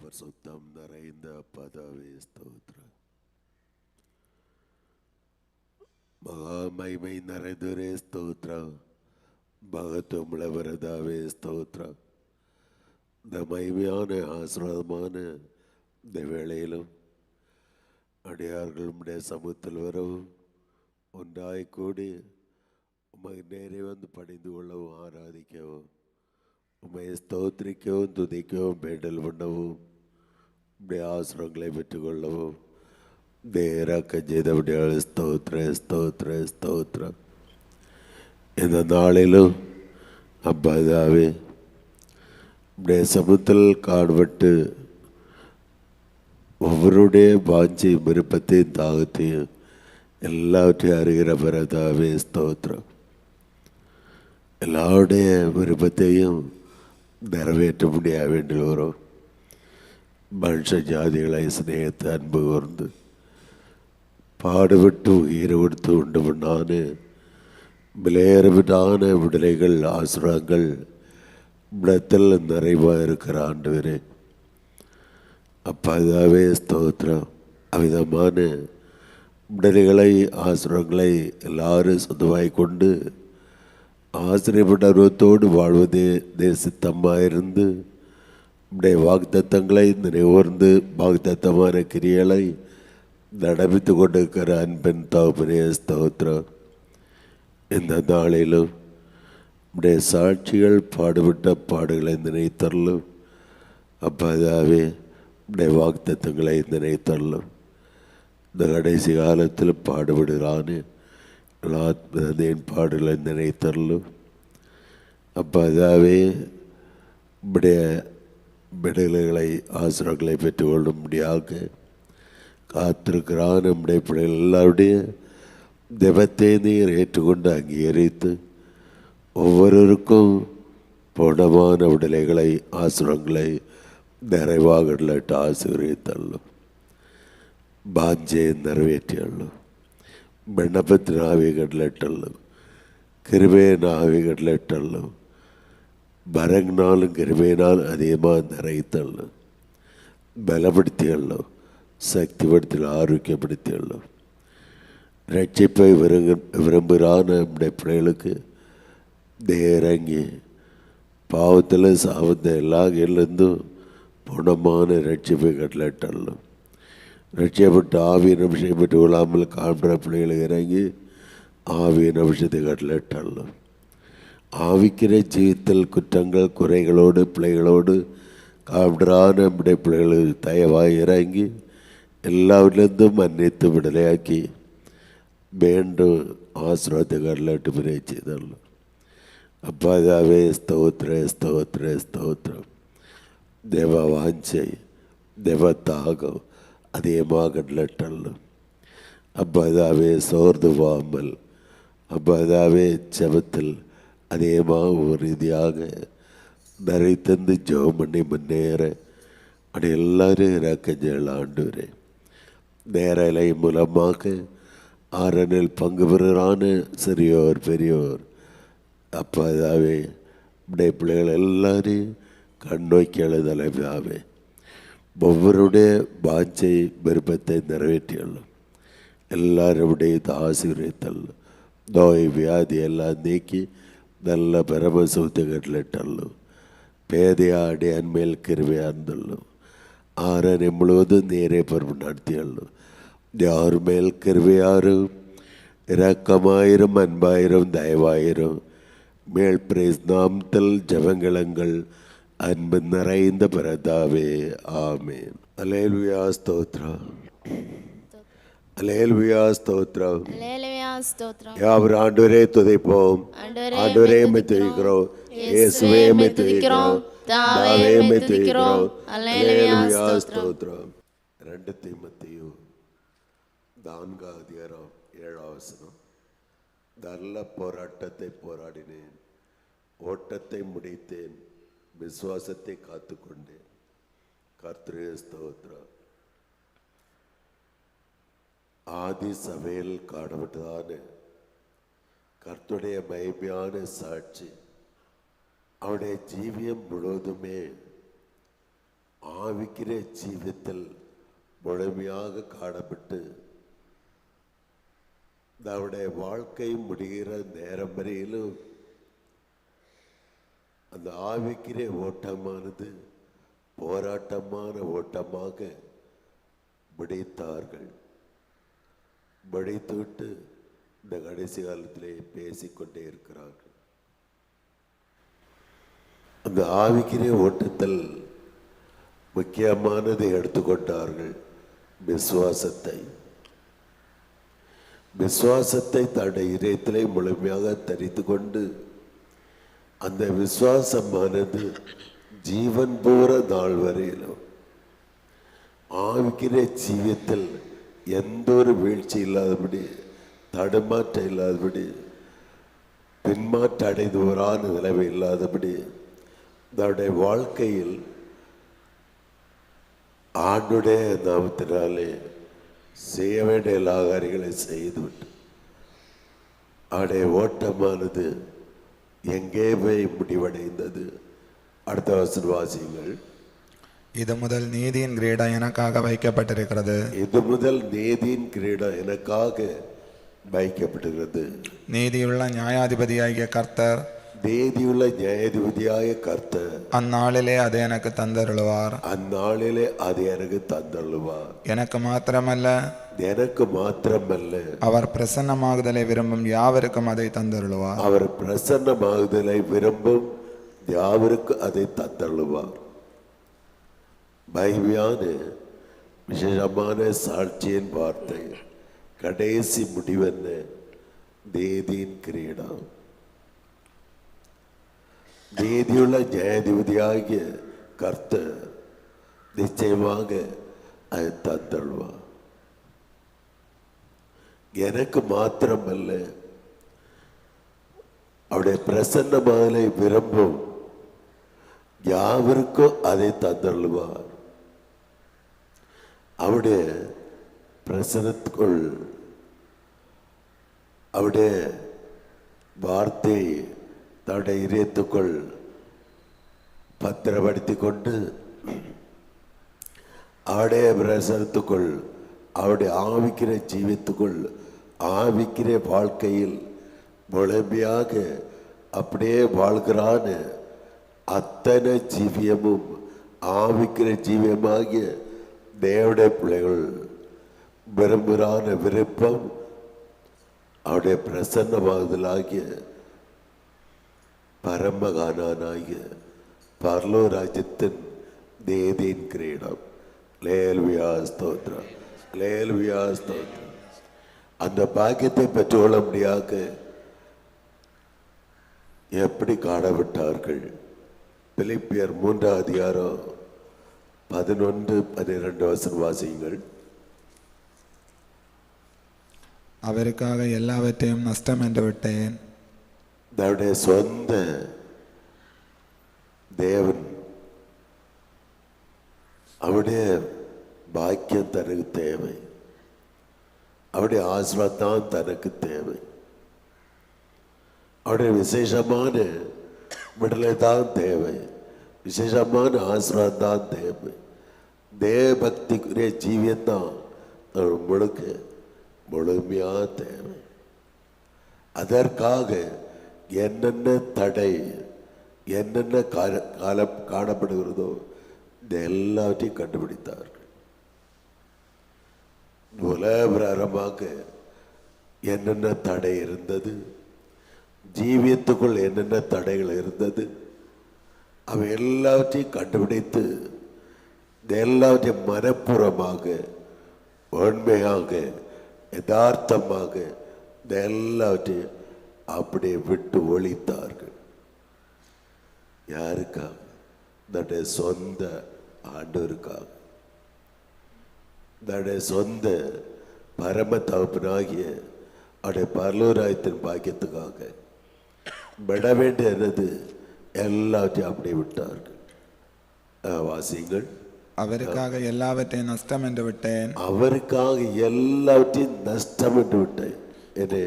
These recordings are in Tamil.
பரிசுத்தம் நிறைந்த பதவி ஸ்தோத்திரம். மகாமைமை நிறைந்தரே நிறைந்தவரே ஸ்தோத்திரம். மகத்துவமுள்ள வரதாவே இந்த மைமையான ஆசீர்வாதமான இந்த வேளையிலும் அடியார்களுடைய சமூகத்தில் வரவும் ஒன்றாய் கூடி உமை நேரே வந்து படிந்து கொள்ளவும் ஆராதிக்கவும் உம்மை ஸ்தோத்திரிக்கவும் துதிக்கவும் பேடல் பண்ணவும் இப்படி ஆசிரங்களை பெற்றுக்கொள்ளவும் தேராக்க செய்தபடியால் ஸ்தோத்ர ஸ்தோத்ர ஸ்தோத்ரம் இந்த நாளிலும் அப்பாதாவே உடைய சமுத்தில் காண்பட்டு ஒவ்வொருடைய வாஞ்சியும் விருப்பத்தையும் தாகத்தையும் எல்லாவற்றையும் அறிகிற பரதாவே ஸ்தோத்திரம் எல்லாருடைய விருப்பத்தையும் நிறைவேற்ற முடிய வேண்டி வரும் மனுஷ ஜாதிகளை சிநேகத்தை அன்பு கூர்ந்து பாடுபட்டு உயிரை கொடுத்து உண்டு பண்ணான. விலையேறவிட்டான விடுதலைகள் ஆசுரங்கள் இடத்தில் நிறைவாக இருக்கிற ஆண்டு அப்பாதாவே ஸ்தோத்திரம். அவிதமான விடுதலைகளை ஆசுரங்களை எல்லாரும் சொந்தமாய் கொண்டு ஆசிரியப்பட்ட அருவத்தோடு வாழ்வதே தேசித்தம்மாயிருந்து உடைய வாக்குத்தத்தங்களை நினைவோர்ந்து வாக்குத்தத்தமான கிரியலை நடப்பித்து கொண்டிருக்கிற அன்பின் தகப்பனே ஸ்தோத்திரம் இந்த நாளிலும் உடைய சாட்சிகள் பாடுபட்ட பாடுகளை நினைத்தரலும் அப்பாதாவே உடைய வாக்குத்தத்தங்களை நினைத்தரலும் இந்த கடைசி காலத்தில் பாடுபடுகிறான்னு ஆத்மதேன் பாடுகளை நினைத்தரலும் அப்பாதாவே உடைய விடுதலைகளை ஆசிரியர்களை பெற்றுக்கொள்ளும்படியாக காத்திருக்கிறான் நம்முடைய பிள்ளைகள் எல்லாருடைய தெபத்தை நீர் ஏற்றுக்கொண்டு அங்கீகரித்து ஒவ்வொருவருக்கும் புடமான விடுதலைகளை ஆசுரங்களை நிறைவாக இட்டு ஆசீர்வதித்தள்ளும் ബാഞ്ചയെ നിറവേറ്റിയുള്ളൂ ബണ്ണപ്പത്തിന് ആവികളിട്ടുള്ളൂ കരുവേന బరంజ్ఞాలు గర్వేణాలు అదేమా నిరైతళ్ళు బలపడితేళ్ళు சக்திப்படுத்தல் ஆரோக்கியப்படுத்தியுள்ளோம் ரட்சிப்பை விரும்பு விரும்புகிறான் நம்முடைய பிள்ளைகளுக்கு. இறங்கி பாவத்தில் சாபத்தை எல்லா கையிலேருந்தும் புனமான ரட்சிப்பை கட்டளிட்டுள்ளோம் ரட்சிக்கப்பட்டு ஆவியின் அபிஷேகம் பெற்று விழாமல் காண்புற பிள்ளைகளை இறங்கி ஆவியின் அபிஷேகத்தை கட்டளிட்டுள்ளோம் ஆவிக்கிற ஜீவித்தல் குற்றங்கள் குறைகளோடு பிள்ளைகளோடு காண்பிறான நம்முடைய பிள்ளைகளுக்கு தயவாய் இறங்கி எல்லாவிலிருந்தும் மன்னித்து விடுதலையாக்கி மீண்டும் ஆசீர்வாதத்தை கடலாட்டு பிரிய செய்தள்ளு அப்பாதாவே ஸ்தோத்திர ஸ்தோத்திர ஸ்தோத்திரம் தேவ வாஞ்சை தேவ தாகம் அதிகமாக கடலட்டல்லும் அப்பதாவே சோர்ந்து போகாமல். அப்பதாவே ஜபத்தில் அதே ஒரு ரீதியாக நிறைய தந்து ஜெபம் பண்ணி முன்னேற அப்படி எல்லாரும் இறக்கஞ்சல் ஆண்டு நேர இலை மூலமாக ஆரணில் பங்கு பெறுகிறான சிறியோர் பெரியோர். அப்பாதாவே இப்படிய பிள்ளைகள் எல்லாரையும் கண் நோக்கி எழுதலைதாவே ஒவ்வொருடைய வாஞ்சை விருப்பத்தை நிறைவேற்றியள்ளும் எல்லாருடைய ஆசீர்வதித்தல். நோய் வியாதி எல்லாம் நீக்கி நல்ல பரமசுத்த கட்டளிட்டல்லு பேதையாடி அன்மேல் கிருவையார்ந்தள்ளு ஆரணி முழுவதும் நேரே பருவ நடத்தியள்ளு யார் மேல் கிருவையாரும் இரக்கமாயிரம் அன்பாயிரம் தயவாயிரம் மேல் பிரேஸ் நாமத்தில் ஜபங்களங்கள் அன்பு நிறைந்த பிரதாவே ஆமேன் அலேலுயா ஸ்தோத்ரம் ஸ்தோத்ரம் யாவர் ஆண்டவரே துதைப்போம் ஆண்டவரே, மை துதிக்கிறோம் இயேசுவே, மை துதிக்கிறோம் தாவே, மை துதிக்கிறோம். ஸ்தோத்ரம் ரெண்டு தீமத்தையும் நான்காம் அதிகாரம் ஏழாம் வசனம் நல்ல போராட்டத்தை போராடினேன் ஓட்டத்தை முடித்தேன் விசுவாசத்தை காத்துக்கொண்டேன் கர்த்தரே ஸ்தோத்திரம் ஆதி சபையில் காணப்பட்டதான கர்த்துடைய மகிமையான சாட்சி. அவருடைய ஜீவியம் முழுவதுமே ஆவிக்கிற ஜீவியத்தில் முழுமையாக காணப்பட்டு நம்முடைய வாழ்க்கை முடிகிற நேரம் வரையிலும் அந்த ஆவிக்கிற ஓட்டமானது போராட்டமான ஓட்டமாக முடித்தார்கள். முடித்துவிட்டு இந்த கடைசி காலத்திலே பேசிக்கொண்டே இருக்கிறார்கள். அந்த ஆவிக்கிறே ஓட்டத்தில் முக்கியமானதை எடுத்துக்கொண்டார்கள் விசுவாசத்தை. விசுவாசத்தை தன்னுடைய இதயத்திலே முழுமையாக தரித்து கொண்டு அந்த விசுவாசமானது ஜீவன் பூர நாள் வரையிலும் ஆவிக்கிற ஜீவியத்தில் எந்த ஒரு வீழ்ச்சி இல்லாதபடி தடுமாற்றம் இல்லாதபடி பின்மாற்ற அடைந்தவரான நிலைமை இல்லாதபடி தன்னுடைய வாழ்க்கையில் ஆண்டுடைய நாமத்தினாலே செய்ய வேண்டிய எல்லா காரியங்களை செய்துவிட்டு அவருடைய ஓட்டமானது எங்கே போய் முடிவடைந்தது? அடுத்த வசனம் வாசியுங்கள். இது முதல் நீதியின் கிரீடம் எனக்காக வைக்கப்பட்டிருக்கிறது. இது முதல் நீதியின் கிரீடம் எனக்காக வைக்கப்பட்டுகிறது நீதியுள்ள நியாயாதிபதியாகிய கர்த்தர் நீதியுள்ள நியாயாதிபதியாய கர்த்தர் அந்நாளிலே அது எனக்கு தந்தருளுவார். அந்நாளிலே அது எனக்கு தந்தள்ளுவார் எனக்கு மாத்திரமல்ல எனக்கு மாத்திரமல்ல. அவர் பிரசன்னமாகுதலை விரும்பும் யாவருக்கும் அதை தந்தருளுவார். அவர் பிரசன்னமாகுதலை விரும்பும் யாவருக்கு அதை தந்தள்ளுவார் மகிமையான விசேஷமான சாட்சியின் வார்த்தை. கடைசி முடிவென்ன? நீதியின் கிரீடம். நீதியுள்ள ஜெயாதிபதியாகிய கர்த்த நிச்சயமாக அதை தந்தள்ளுவார் எனக்கு மாத்திரமல்ல அவருடைய பிரசன்ன பிரசன்னமாலை விரும்பும் யாவருக்கும் அதை தந்தள்ளுவார் அவருடைய பிரசனத்துக்குள் அவருடைய வார்த்தை தன்னுடைய இதயத்துக்குள் பத்திரப்படுத்தி கொண்டு அவருடைய பிரசனத்துக்குள் அவருடைய ஆவிக்கிற ஜீவித்துக்குள் ஆவிக்கிற வாழ்க்கையில் முழுமையாக அப்படியே வாழ்கிறான்னு அத்தனை ஜீவியமும் ஆவிக்கிற ஜீவியமாகிய தேவடைய பிள்ளைகள் விரும்புகிறான விருப்பம் அவருடைய பிரசன்னமாகுதலாகிய பரமகானானாகிய பர்லோ ராஜ்யத்தின் தேதியின் கிரீடம். லேல்வியா ஸ்தோத்திரம். லேல்வியா ஸ்தோத்திரம். அந்த பாக்கியத்தை பெற்றுக்கொள்ள முடியாக்க எப்படி காணப்பட்டார்கள் பிலிப்பியர் மூன்றாம் அதிகாரம் பதினொன்று பன்னிரெண்டு வசனம் வாசியுங்கள். அவருக்காக எல்லாவற்றையும் நஷ்டம் என்று விட்டேன். தன்னுடைய சொந்த தேவன் அவருடைய பாக்கியம் தனக்கு தேவை. அவருடைய ஆசிர்வாதம் தனக்கு தேவை. அவருடைய விசேஷமான விடுதலை தான் தேவை. விசேஷமான ஆசிர்வாதம் தான் தேவை தேவபக்திக்குரிய ஜீவியம் தான் முழுக்க முழுமையாக தேவை அதற்காக என்னென்ன தடை என்னென்ன கால காலம் காணப்படுகிறதோ இந்த எல்லாவற்றையும் கண்டுபிடித்தார்கள் உலகபிரகாரமாக என்னென்ன தடை இருந்தது ஜீவியத்துக்குள் என்னென்ன தடைகள் இருந்தது அவை எல்லாவற்றையும் கண்டுபிடித்து இது எல்லாவற்றையும் மனப்பூர்வமாக உண்மையாக யதார்த்தமாக இந்த எல்லாவற்றையும் அப்படியே விட்டு ஒழித்தார்கள். யாருக்காக? தன்னுடைய சொந்த ஆண்டோருக்காக தன்னுடைய சொந்த பரம தகப்பனாகிய அவருடைய பரலூராயத்தின் பாக்கியத்துக்காக. விட வேண்டியது எல்லாவற்றையும் அப்படியே விட்டார்கள். ஆ, வாசியுங்கள் அவருக்காக எல்லாவற்றையும் நஷ்டம் என்று விட்டேன். அவருக்காக எல்லாவற்றையும் நஷ்டம் என்று விட்டேன். என்று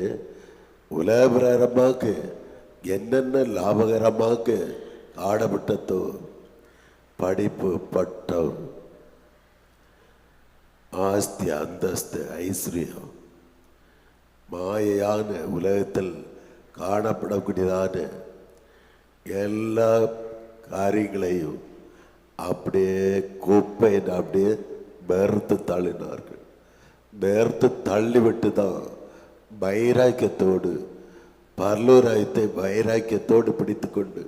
உலகபிரகரமாக என்னென்ன லாபகரமாக காணப்பட்டதோ படிப்பு பட்டம் ஆஸ்தி அந்தஸ்து ஐஸ்வர்யம் மாயையான உலகத்தில் காணப்படக்கூடியதான எல்லா காரியங்களையும் அப்படியே குப்பை அப்படியே பேர்த்து தள்ளினார்கள். பேர்த்து தள்ளிவிட்டு தான் வைராக்கியத்தோடு பர்லூராயத்தை வைராக்கியத்தோடு பிடித்துக்கொண்டு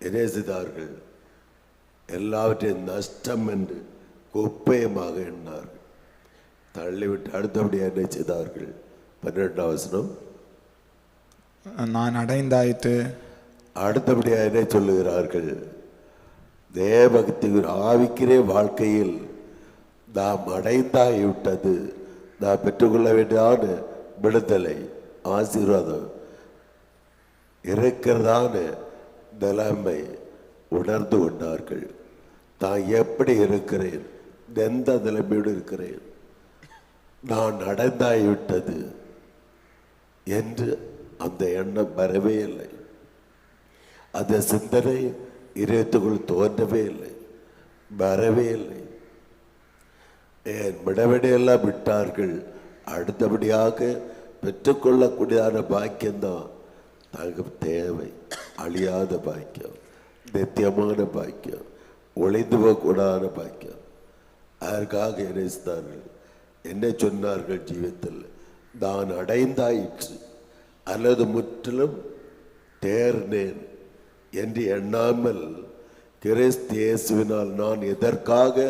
என்ன செய்தார்கள் எல்லாவற்றையும் நஷ்டம் என்று குப்பையமாக எண்ணார்கள் தள்ளிவிட்டு அடுத்தபடியாக என்ன செய்தார்கள்? பன்னிரெண்டாம் வசனம். நான் அடைந்தாயிற்று. அடுத்தபடியாக என்ன சொல்லுகிறார்கள். தேவபக்தி ஆவிக்கிறே வாழ்க்கையில் நாம் அடைந்தாகிவிட்டது. நாம் பெற்றுக்கொள்ள வேண்டியதான விடுதலை ஆசீர்வாதம் இருக்கிறதான நிலைமை உணர்ந்து கொண்டார்கள். தான் எப்படி இருக்கிறேன்? எந்த நிலைமையோடு இருக்கிறேன்? நான் அடைந்தாகிவிட்டது என்று அந்த எண்ணம் வரவே இல்லை. அந்த சிந்தனை இதயத்துக்குள் தோன்றவே இல்லை வரவே இல்லை ஏன் விடவிடையெல்லாம் விட்டார்கள் அடுத்தபடியாக பெற்றுக்கொள்ளக்கூடியதான பாக்கியம்தான் தங்க தேவை அழியாத பாக்கியம் நித்தியமான பாக்கியம் ஒளிந்து போகக்கூடாத பாக்கியம் அதற்காக இணைத்தார்கள் என்ன சொன்னார்கள் ஜீவத்தில் தான் அடைந்தாயிற்று அல்லது முற்றிலும் தேர்ந்தேன் என்று எண்ணாமல் கிறிஸ்து இயேசுவினால் நான் எதற்காக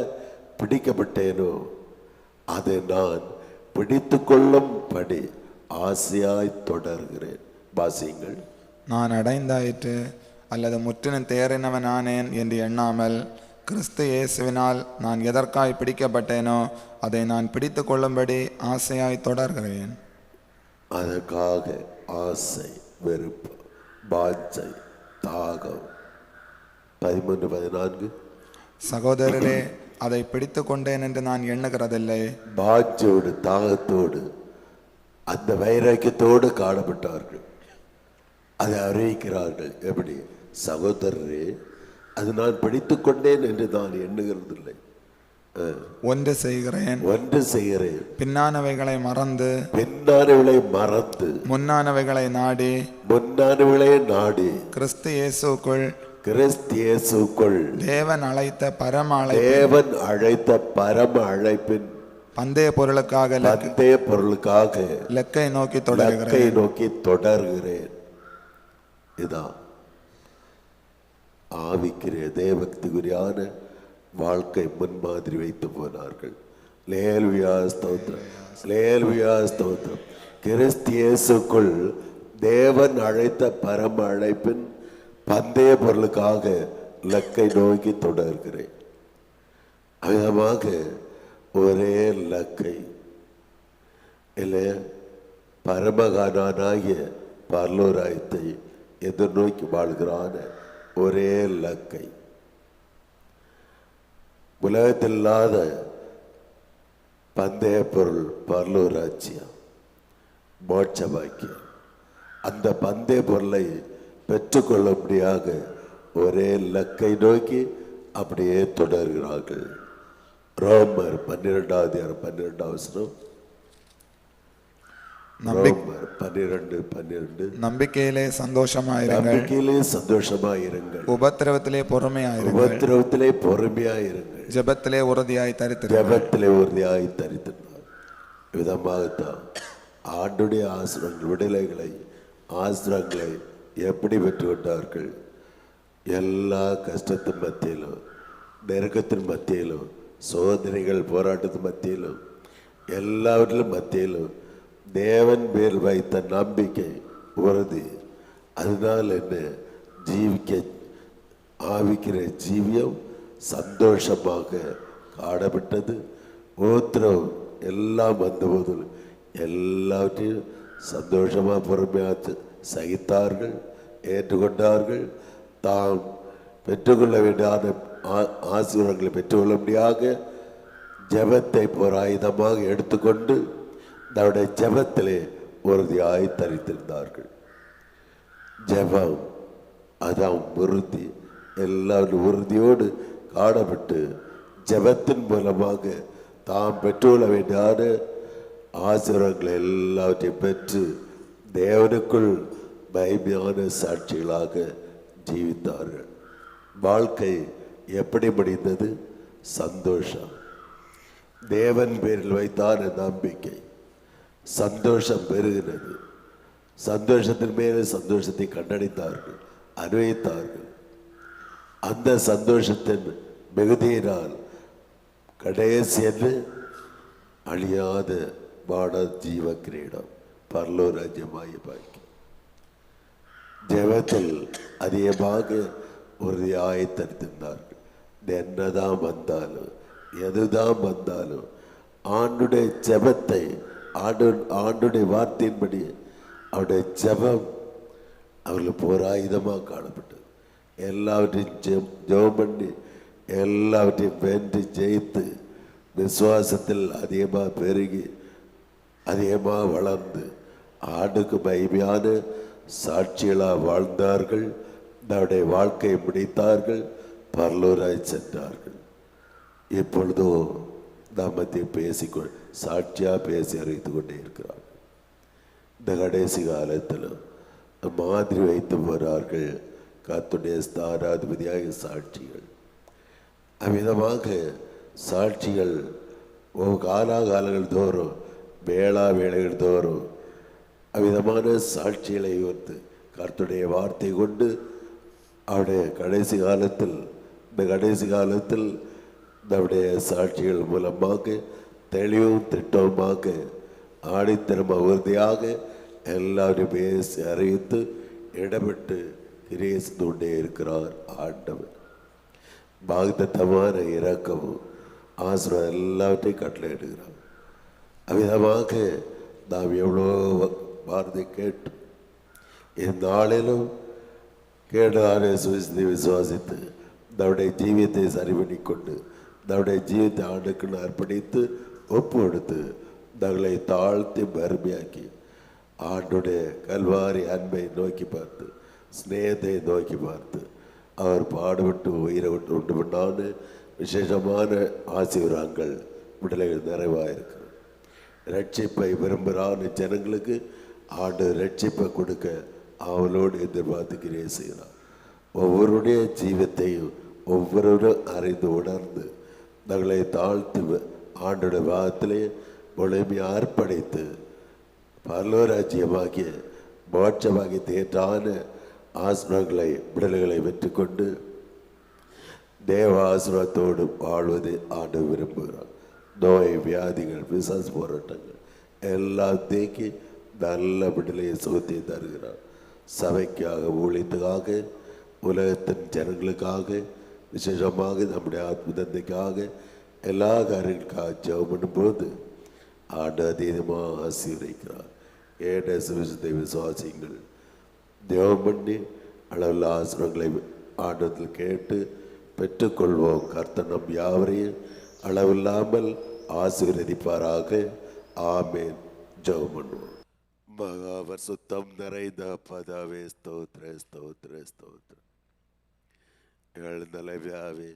பிடிக்கப்பட்டேனோ அதை நான் பிடித்து கொள்ளும்படி ஆசையாய் தொடர்கிறேன். வாசியுங்கள். நான் அடைந்தாயிற்று அல்லது முற்றிலும் தேறினவன் ஆனேன் என்று எண்ணாமல் கிறிஸ்து இயேசுவினால் நான் எதற்காய் பிடிக்கப்பட்டேனோ அதை நான் பிடித்து கொள்ளும்படி ஆசையாய் தொடர்கிறேன். அதற்காக ஆசை வெறுப்பு பாஞ்சை தாகம் பதிமூன்று பதினான்கு. சகோதரரே அதை பிடித்து கொண்டேன் என்று நான் எண்ணுகிறதில்லை. பாஞ்சோடு தாகத்தோடு அந்த வைராக்கியத்தோடு காணப்பட்டார்கள். அதை அறிவிக்கிறார்கள். எப்படி? சகோதரரே அது நான் பிடித்துக் கொண்டேன் என்று நான் எண்ணுகிறதில்லை. ஒன்று செய்கிறேன். ஒன்று செய்கிறேன். பின்னானவைகளை மறந்து பின்னானவளை மறந்து முன்னானவைகளை நாடி முன்னானவளை நாடி கிறிஸ்து இயேசுக்குள் கிறிஸ்தியேசுக்குள் தேவன் அழைத்த பரம தேவன் அழைத்த பரம அழைப்பின் பந்தய பொருளுக்காக பந்தய பொருளுக்காக லெக்கை நோக்கி தொடர்கிறேன். நோக்கி தொடர்கிறேன். இதான் ஆவிக்கிற தேவக்திகுரியான வாழ்க்கை முன்மாதிரி வைத்து போனார்கள். லேல்வியா ஸ்தோத்திரம். லேல்வியா ஸ்தோத்திரம். கிறிஸ்தியேசுக்குள் தேவன் அழைத்த பரம அழைப்பின் பந்தய பொருளுக்காக லக்கை நோக்கி தொடர்கிறேன். அகமாக ஒரே லக்கை. இல்லை பரமகானாகிய பரலோராயத்தை எதிர்நோக்கி வாழ்கிறான ஒரே லக்கை. உலகத்தில் இல்லாத பந்தய பொருள் பரலோராட்சியம் மோட்ச பாக்கியம் அந்த பந்தய பொருளை பெற்றுக்கொள்ளும்படியாக ஒரே லக்கை நோக்கி அப்படியே தொடர்கிறார்கள். ரோமர் பன்னிரெண்டாவது பன்னிரெண்டாவது வசனம். பன்னிரெண்டு பன்னிரெண்டு. நம்பிக்கையிலே சந்தோஷமாயிருங்கள். நம்பிக்கையிலே சந்தோஷமாயிருங்கள். உபத்திரவத்திலே பொறுமையாயிருங்கள். உபத்திரவத்திலே பொறுமையாயிருங்கள். ஜபத்திலே உறுதியாய் தரித்து ஜபத்திலே உறுதியாய் தரித்திருந்தார் விதமாகத்தான் ஆண்டுடைய ஆசிரங்கள் விடுதலைகளை ஆசிரங்களை எப்படி பெற்றுக்கொண்டார்கள் எல்லா கஷ்டத்தின் மத்தியிலும் நெருக்கத்தின் மத்தியிலும் சோதனைகள் போராட்டத்தின் மத்தியிலும் எல்லாவற்றிலும் மத்தியிலும் தேவன் பேர் வைத்த நம்பிக்கை உறுதி. அதனால் என்ன? ஜீவிக்க ஆவிக்கிற ஜீவியம் சந்தோஷமாக காணப்பட்டது. ஓத்திரம் எல்லாம் வந்தபோது எல்லாவற்றையும் சந்தோஷமாக பொறுமையாக சகித்தார்கள் ஏற்றுக்கொண்டார்கள். தாம் பெற்றுக்கொள்ள வேண்டிய ஆசீர்வாதங்களை பெற்றுக்கொள்ளும்படியாக ஜெபத்தை ஒரு ஆயுதமாக எடுத்துக்கொண்டு தன்னுடைய ஜபத்திலே உறுதியாய் தரித்திருந்தார்கள். ஜெபம் அதான் உறுதி. எல்லாரும் உறுதியோடு ஆடப்பட்டு ஜெபத்தின் மூலமாக தாம் பெற்றுள்ள வேண்டியான ஆசீர்வாதங்களை எல்லாவற்றையும் பெற்று தேவனுக்குள் மகிமையான சாட்சிகளாக ஜீவித்தார்கள். வாழ்க்கை எப்படி முடிந்தது? சந்தோஷம். தேவன் பேரில் வைத்தான நம்பிக்கை. சந்தோஷம் பெருகினது. சந்தோஷத்தின் மேலே சந்தோஷத்தை கண்டடைத்தார்கள் அனுபவித்தார்கள். அந்த சந்தோஷத்தின் மிகுதியினால் கடைசி என்று அழியாத பாட ஜீவ கிரீடம் பரலோ ராஜ்யமாய பாக்கி ஜெபத்தில் அதிகமாக உறுதியாய் தடுத்திருந்தார்கள் என்னதான் வந்தாலும் எதுதான் வந்தாலும் ஆண்டுடைய ஜெபத்தை ஆண்டு ஆண்டுடைய வார்த்தையின்படி அவருடைய ஜெபம் அவர்களுக்கு போராயுதமாக காணப்பட்டது. எல்லாவற்றையும் ஜெபம் ஜெபம் பண்ணி எல்லாவற்றையும் வென்று ஜெயித்து விசுவாசத்தில் அதிகமாக பெருகி அதிகமாக வளர்ந்து ஆண்டுக்கு மகிமையான சாட்சிகளாக வாழ்ந்தார்கள். தன்னுடைய வாழ்க்கையை முடித்தார்கள். பரலூராய் சென்றார்கள். இப்பொழுதோ நாமத்தை பேசிக்கொ சாட்சியாக பேசி அறிவித்து கொண்டே இருக்கிறார் இந்த கடைசி காலத்தில் மாதிரி வைத்து போகிறார்கள் கத்துடைய ஸ்தானாதிபதியாக சாட்சிகள். அவ்விதமாக சாட்சிகள் காலாகாலங்கள் தோறும் வேளா வேளைகள் தோறும் அவ்விதமான சாட்சிகளை வந்து கருத்துடைய வார்த்தை கொண்டு அவருடைய கடைசி காலத்தில் இந்த கடைசி காலத்தில் நம்முடைய சாட்சிகள் மூலமாக தெளிவும் திட்டமாக ஆடித்தரம உறுதியாக எல்லாரும் பேசி அறிவித்து இடப்பட்டு கிரேசி கொண்டே இருக்கிறார். ஆண்டவர். பாக்தத்தமான இரக்கமும் ஆசிரம் எல்லாத்தையும் கட்டளை எடுக்கிறார் அவ்விதமாக நாம் எவ்வளோ வார்த்தை கேட்டு இந்நாளிலும் கேட்டதானே சுவிசத்தை விசுவாசித்து நம்முடைய ஜீவியத்தை சரி பண்ணிக்கொண்டு நம்முடைய ஜீவியத்தை ஆண்டுக்குன்னு அர்ப்பணித்து ஒப்பு கொடுத்து தங்களை தாழ்த்தி பெருமையாக்கி ஆண்டுடைய கல்வாரி அன்பை நோக்கி பார்த்து சிநேகத்தை நோக்கி பார்த்து அவர் பாடுபட்டு உயிரை விட்டு உண்டு பண்ணான்னு விசேஷமான ஆசீர்வாதங்கள் விடுதலைகள் நிறைவாக இருக்கிறது ரட்சிப்பை விரும்புகிறான ஜனங்களுக்கு. ஆண்டு ரட்சிப்பை கொடுக்க அவளோடு எதிர்பார்த்து கிரியை செய்கிறார் ஒவ்வொருடைய ஜீவத்தையும் ஒவ்வொருவரும் அறிந்து உணர்ந்து தங்களை தாழ்த்து ஆண்டோட வாதத்திலே முழுமையை அர்ப்பணித்து பரலோராஜ்யமாகிய மோட்சமாகிய தேற்றான ஆஸ்மங்களை விடல்களை பெற்றுக்கொண்டு தேவ ஆசிரத்தோடு வாழ்வதை ஆண்டு விரும்புகிறார். நோய் வியாதிகள் பிசாஸ் போராட்டங்கள் எல்லாத்தேக்கு நல்ல விடுதலையை சுகத்தை தருகிறார். சபைக்காக ஊழியத்துக்காக உலகத்தின் ஜனங்களுக்காக விசேஷமாக நம்முடைய ஆத்மதந்தைக்காக எல்லா காரியங்களுக்காக ஜெபம் பண்ணும்போது ஆண்டு அதீதமாக ஆசீர்வதிக்கிறார். ஏட சுவிசத்தை விசுவாசிங்கள் தேவம் பண்ணி அளவில் ஆசிரங்களை ஆண்டத்தில் கேட்டு பெற்றுக்கொள்வோம். கர்த்தர் நம் யாவரையும் அளவில்லாமல் ஆசீர்வதிப்பாராக. ஆமேன். ஜெபம் பண்ணுவோம். மகாவர் சுத்தம் நிறைந்த பதாவே ஸ்தோத்ர ஸ்தோத்ர ஸ்தோத்ர. எழுந்தலைவியாவே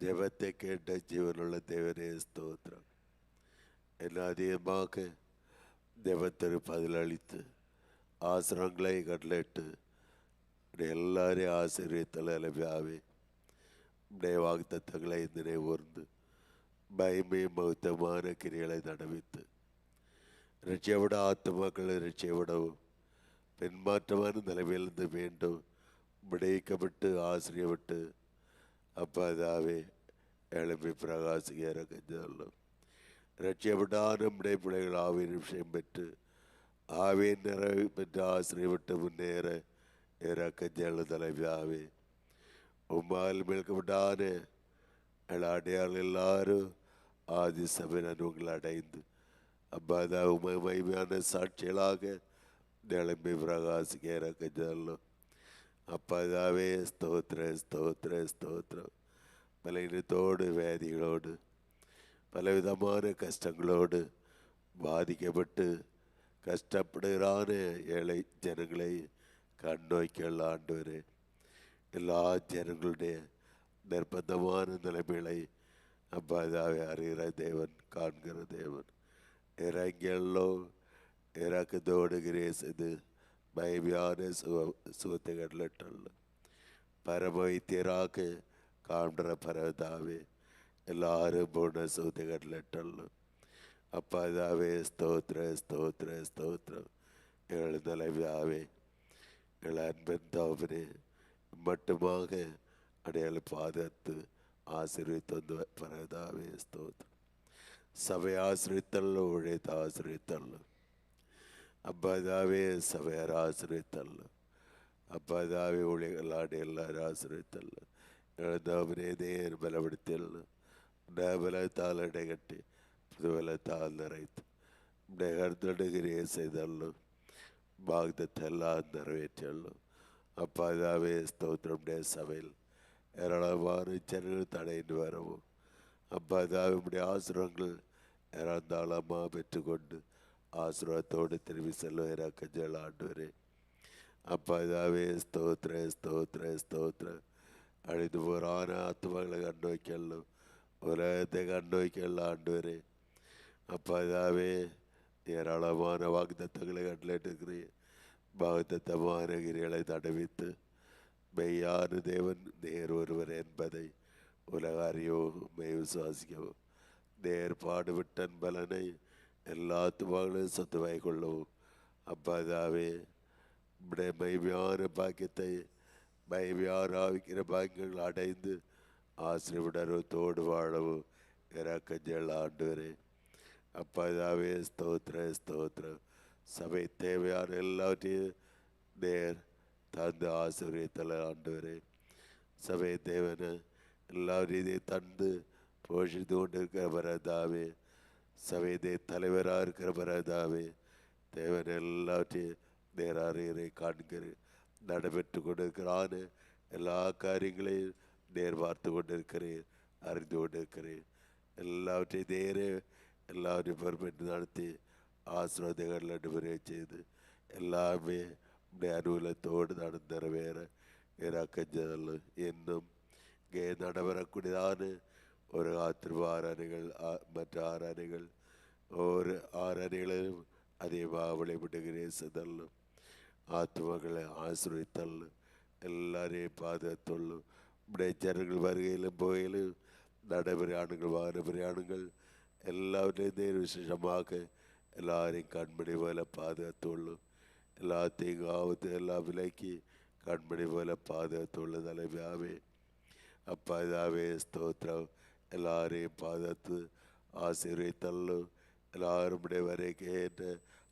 ஜெபத்தை கேட்ட ஜீவனுள்ள தேவனே ஸ்தோத்திரம் என்ன அதிகமாக தேவத்திற்கு பதிலளித்து അവസരങ്ങളെ കടലിട്ട് ഇവിടെ എല്ലാവരെയും ആശീർവദിത്തുള്ള ലഭ്യാവേ ഇവിടെ വാഗ്ദത്തങ്ങളെ ഇന്നിനെ ഓർന്ന് ഭയമയും ബൗദ്ധമാന ക്രിയകളെ നടവിത്ത് രക്ഷയുടെ ആത്മാക്കളെ രക്ഷപ്പെടവും പെൺമാറ്റമാണ് നിലവിൽ നിന്ന് വീണ്ടും விடைக்கப்பட்டு ஆசிரியப்பட்டு அப்பாதாவே எழுப்பி பிரகாசிக்க இறக்க சொல்லும் ரட்சியப்பட்டாலும் பிள்ளைகள் ஆவிய நிமிஷம் பெற்று ആവിയെ നിറവ് പെറ്റ് ആശ്രയപ്പെട്ട് മുന്നേറെ ഇറക്കം ചെള്ളു തലവ്യാവേ ഉമ്മാൽ മേൽക്കപ്പെടാന് അയാൾ எல்லாரும் ஆதி சபை அனுபவங்கள் அடைந்து அப்பாதா உமை மகிமையான சாட்சிகளாக நிலம்பி பிரகாசிக்க இறக்க சொல்லும் அப்பாதாவே ஸ்தோத்திர ஸ்தோத்திர ஸ்தோத்திரம் பலவீனத்தோடு வேதிகளோடு பலவிதமான கஷ்டங்களோடு பாதிக்கப்பட்டு கஷ்டப்படுகிறான ஏழை ஜனங்களை கண்ணோக்கியுள்ள ஆண்டவரே எல்லா ஜனங்களுடைய நிர்பந்தமான நிலைமைகளை அப்பாதாவை அறிகிற தேவன் காண்கிற தேவன் இறங்கியல்லோ இறக்கத்தோடு கிரேசது பயவியான சுக சுகத்தை கடலிட்டல்ல പരമവൈദ്യരാക്ക് കാണുന്ന പരതാവേ എല്ലാവരും പൂർണ്ണ സുഹൃത്തി அப்பா இதாவே ஸ்தோத்ர ஸ்தோத்ர ஸ்தோத்ரம் எங்கள் தலைவியாவே எங்கள் அன்பன் தாவரே மட்டுமாக அடையாள பாதத்து ஆசிரியத்து வந்து பரதாவே ஸ்தோத்ரம் சபை ஆசிரியத்தல்ல உழைத்து ஆசிரியத்தல்ல அப்பா இதாவே சபையார் ஆசிரியத்தல்ல அப்பா இதாவே உழைகளாடு எல்லாரும் ஆசிரியத்தல்ல எங்கள் தாவரே தேர் பலப்படுத்தல்ல பலத்தால் அடைகட்டி നിറയ്ത്ത് ഇവിടെ ഹർദ്ദടുകിരിയെ ചെയ്തല്ലോ ഭാഗ്യത്തെല്ലാം നിറവേറ്റുള്ളൂ അപ്പാതാവെ സ്തോത്രയുടെ സഭയിൽ ഏറളമാണ് ജനങ്ങൾ തടയിന് വരവും അപ്പാതാവിയുടെ ആശ്രമങ്ങൾ ഏറാന്താളമാ പെറ്റുകൊണ്ട് ആശ്രമത്തോട് തിരുവി സെല്ലുവരാക്ക ജലാണ്ടുവരെ അപ്പാതാവേ സ്തോത്ര സ്തോത്ര സ്തോത്ര അഴിതു പോറാന ആത്മകളെ കണ്ടുവയ്ക്കല്ലോ ഉലകത്തെ കണ്ടുവയ്ക്കല്ല அப்பா இதாவே ஏராளமான வாக்குத்தத்தங்களை கட்டளிட்டிருக்கிறேன் வாக்குத்தத்தமான கிரிகளை தடவித்து மெய்யான தேவன் நேர் ஒருவர் என்பதை உலக அறியவும் மெய் விசுவாசிக்கவும். நேர் பாடுவிட்டன் பலனை எல்லா துவாகளையும் சொத்துவாய் கொள்ளவும் அப்பா இதாவே இப்படி மைவியான பாக்கியத்தை மைவியார் ஆவிக்கிற பாக்கியங்கள் அடைந்து ஆசிரியவிடத்தோடு வாழவும் இறக்கஞ்சல் ஆண்டு வரேன் அப்பாதாவே ஸ்தோத்ர ஸ்தோத்ரம் சபை தேவையான எல்லாவற்றையும் நேர் தந்து ஆசிரியத்தில் ஆண்டு சபை தேவனை எல்லாவற்றையும் தந்து போஷித்து கொண்டு இருக்கிற பரதாவே சபைதே தலைவராக இருக்கிற பரதாவே தேவன் எல்லாவற்றையும் நேராக காண்கிற நடைபெற்று கொண்டிருக்கிறான் எல்லா காரியங்களையும் நேர் பார்த்து கொண்டிருக்கிறேன் அறிந்து கொண்டிருக்கிறேன் எல்லாவற்றையும் நேரே എല്ലാവരും പെർമിറ്റ് നടത്തി ആശ്രദികളിൽ ഡെലിവറി ചെയ്ത് എല്ലാവേ ഇവിടെ അനുകൂലത്തോട് നടന്ന് നിറവേറെ ഇറക്കം ചെയ്തുള്ളു എന്നും ഗേ നടവരക്കൂടിതാണ് ഒരു കാത്തിരിപ്പ് ആരാധനകൾ മറ്റു ആരാധനകൾ ഓരോ ആരാധനകളിലും அதிகமாக வழிபட்டு கிரேசதள்ளும் ஆத்மாக்களை ஆசிரியத்தள்ளும் எல்லாரையும் பாதுகாத்துள்ளும் இப்படியே ஜனங்கள் வருகையிலும் போகையிலும் நடைபெற ஆணுங்கள் வாகன பிரயாணங்கள் എല്ലാവരുടെയും ദൈവവിശേഷമാക്ക് എല്ലാവരെയും കൺമണി പോലെ പാതകത്തുള്ളൂ എല്ലാത്തെയും ആവത്ത് എല്ലാ വിലയ്ക്ക് കൺമണി പോലെ പാതകത്തുള്ളൂ തലവ്യാവേ அப்பா இதாவே ஸ்தோத்திரம் எல்லாரையும் பார்த்து ஆசீர்வதித்தள்ளு எல்லாரும் வரை கேட்டு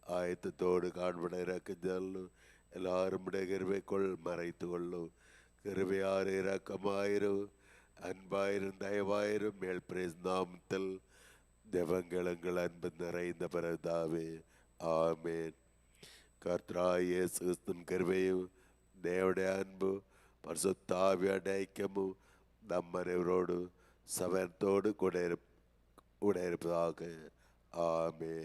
ஆயத்தத்தோடு காண்பனை இறக்குதல்லு எல்லாரும் கிருபைக்குள் மறைத்து கொள்ளும் கிருபையாறு இரக்கமாயிரும் அன்பாயிரும் தயவாயிரும் மேல் பிரேஸ் நாமத்தில் ஜெபங்களங்கள் அன்பு நிறைந்த பிறந்தாவே ஆமேன் கர்த்தராய கிறிஸ்துவின் கருவையும் தேவடைய அன்பு பரிசுத்தாவியோட ஐக்கியமும் நம் அனைவரோடு சமயத்தோடு கூட இருப் கூட இருப்பதாக ஆமே